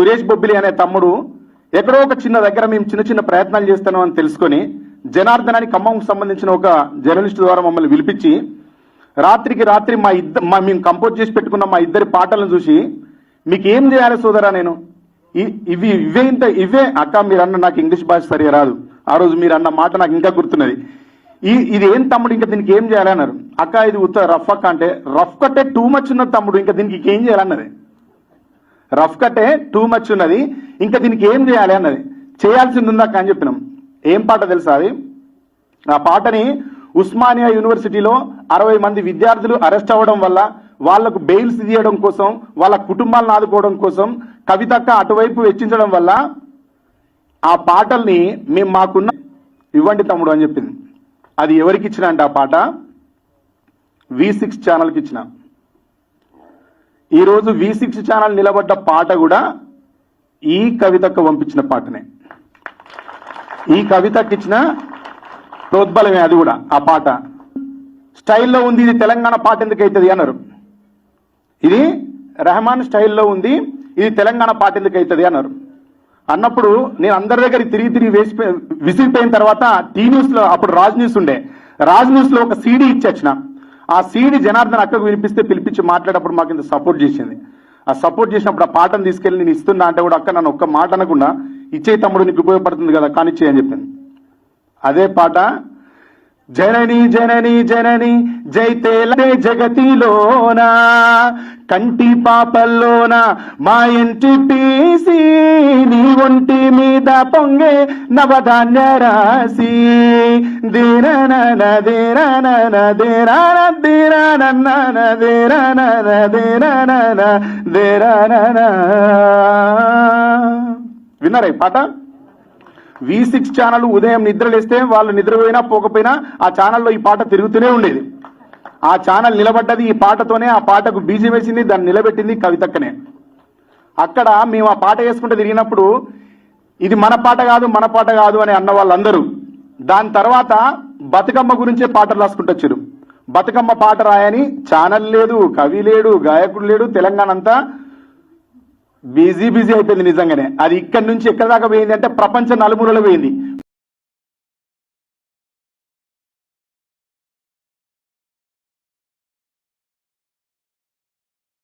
సురేష్ బొబ్బిలి అనే తమ్ముడు ఎక్కడో ఒక చిన్న దగ్గర మేము చిన్న చిన్న ప్రయత్నాలు చేస్తున్నాం అని తెలుసుకొని జనార్దనాన్ని ఖమ్మంకు సంబంధించిన ఒక జర్నలిస్ట్ ద్వారా మమ్మల్ని పిలిపించి రాత్రికి రాత్రి మా ఇద్దరు మా మేము కంపోజ్ చేసి పెట్టుకున్న మా ఇద్దరి పాటలను చూసి మీకు ఏం చేయాలి సోదరా నేను? ఇ- ఇవి ఇవే ఇంత ఇవే? అక్క మీరు అన్న నాకు ఇంగ్లీష్ భాష సరిగా రాదు. ఆ రోజు మీరు అన్న మాట నాకు ఇంకా గుర్తున్నది. ఈ ఇది ఏం తమ్ముడు? ఇంకా దీనికి ఏం చేయాలన్నారు అక్క ఇది ఉత్త రఫ్ అక్క అంటే రఫ్ కట్టే టూ మచ్ ఉన్నది తమ్ముడు. ఇంకా దీనికి ఏం చేయాలన్నది రఫ్ కట్టే టూ మచ్ ఉన్నది. ఇంకా దీనికి ఏం చేయాలి అన్నది. చేయాల్సింది ఉందాక అని చెప్పినాం. ఏం పాట తెలుసా అది? ఆ పాటని ఉస్మానియా యూనివర్సిటీలో అరవై మంది విద్యార్థులు అరెస్ట్ అవ్వడం వల్ల వాళ్ళకు బెయిల్స్ తీయడం కోసం వాళ్ళ కుటుంబాలను ఆదుకోవడం కోసం కవితక్క అటువైపు వెచ్చించడం వల్ల ఆ పాటల్ని మేము మాకున్న ఇవ్వండి తమ్ముడు అని చెప్పింది. అది ఎవరికి ఇచ్చిన అంటే ఆ పాట? వి సిక్స్ ఛానల్కి ఇచ్చిన. ఈరోజు వి సిక్స్ ఛానల్ నిలబడ్డ పాట కూడా ఈ కవితకు పంపించిన పాటనే. ఈ కవితకి ఇచ్చిన ప్రోద్బలమే అది కూడా ఆ పాట. స్టైల్లో ఉంది ఇది తెలంగాణ పాట ఎందుకు అవుతుంది అన్నారు. ఇది రెహమాన్ స్టైల్లో ఉంది ఇది తెలంగాణ పాట ఎందుకు అవుతుంది అన్నారు. అన్నప్పుడు నేను అందరి దగ్గర తిరిగి తిరిగి వేసి విసిరిపోయిన తర్వాత టీ న్యూస్లో అప్పుడు రాజ్ న్యూస్ ఉండే. రాజ్ న్యూస్లో ఒక సీడీ ఇచ్చొచ్చిన ఆ సీడీ జనార్దన్ అక్కకు వినిపిస్తే పిలిపించి మాట్లాడేటప్పుడు మాకు ఇంత సపోర్ట్ చేసింది. ఆ సపోర్ట్ చేసినప్పుడు ఆ పాటను తీసుకెళ్ళి నేను ఇస్తున్నా అంటే కూడా అక్క నన్ను ఒక్క మాట అనకుండా ఇచ్చే తమ్ముడు నీకు ఉపయోగపడుతుంది కదా కానిచ్చే అని చెప్పింది. అదే పాట జనని జనని జనని జైతేలే జగతిలోన కంటి పాపల్లోన మా ఇంటి పీసి నీ ఒంటి పొంగి నవధాన్య రాసి దిరనన దిరనన దిరన దిరనన దిరనన దిరనన దిరనన విన్నారా ఈ పాట? వి సిక్స్ ఛానల్ ఉదయం నిద్రలేస్తే వాళ్ళు నిద్రపోయినా పోకపోయినా ఆ ఛానల్లో ఈ పాట తిరుగుతూనే ఉండేది. ఆ ఛానల్ నిలబడ్డది ఈ పాటతోనే ఆ పాటకు బీజం వేసింది దాన్ని నిలబెట్టింది కవితక్కనే. అక్కడ మేము ఆ పాట వేసుకుంటూ తిరిగినప్పుడు ఇది మన పాట కాదు మన పాట కాదు అని అన్న వాళ్ళందరూ. దాని తర్వాత బతుకమ్మ గురించే పాటలు రాసుకుంటొచ్చారు బతుకమ్మ పాట రాయని ఛానల్ లేదు కవి లేడు గాయకుడు లేడు తెలంగాణ అంతా బిజీ బిజీ అయిపోయింది నిజంగానే. అది ఇక్కడి నుంచి ఎక్కడి దాకా పోయింది అంటే ప్రపంచ నలుమూలలో పోయింది.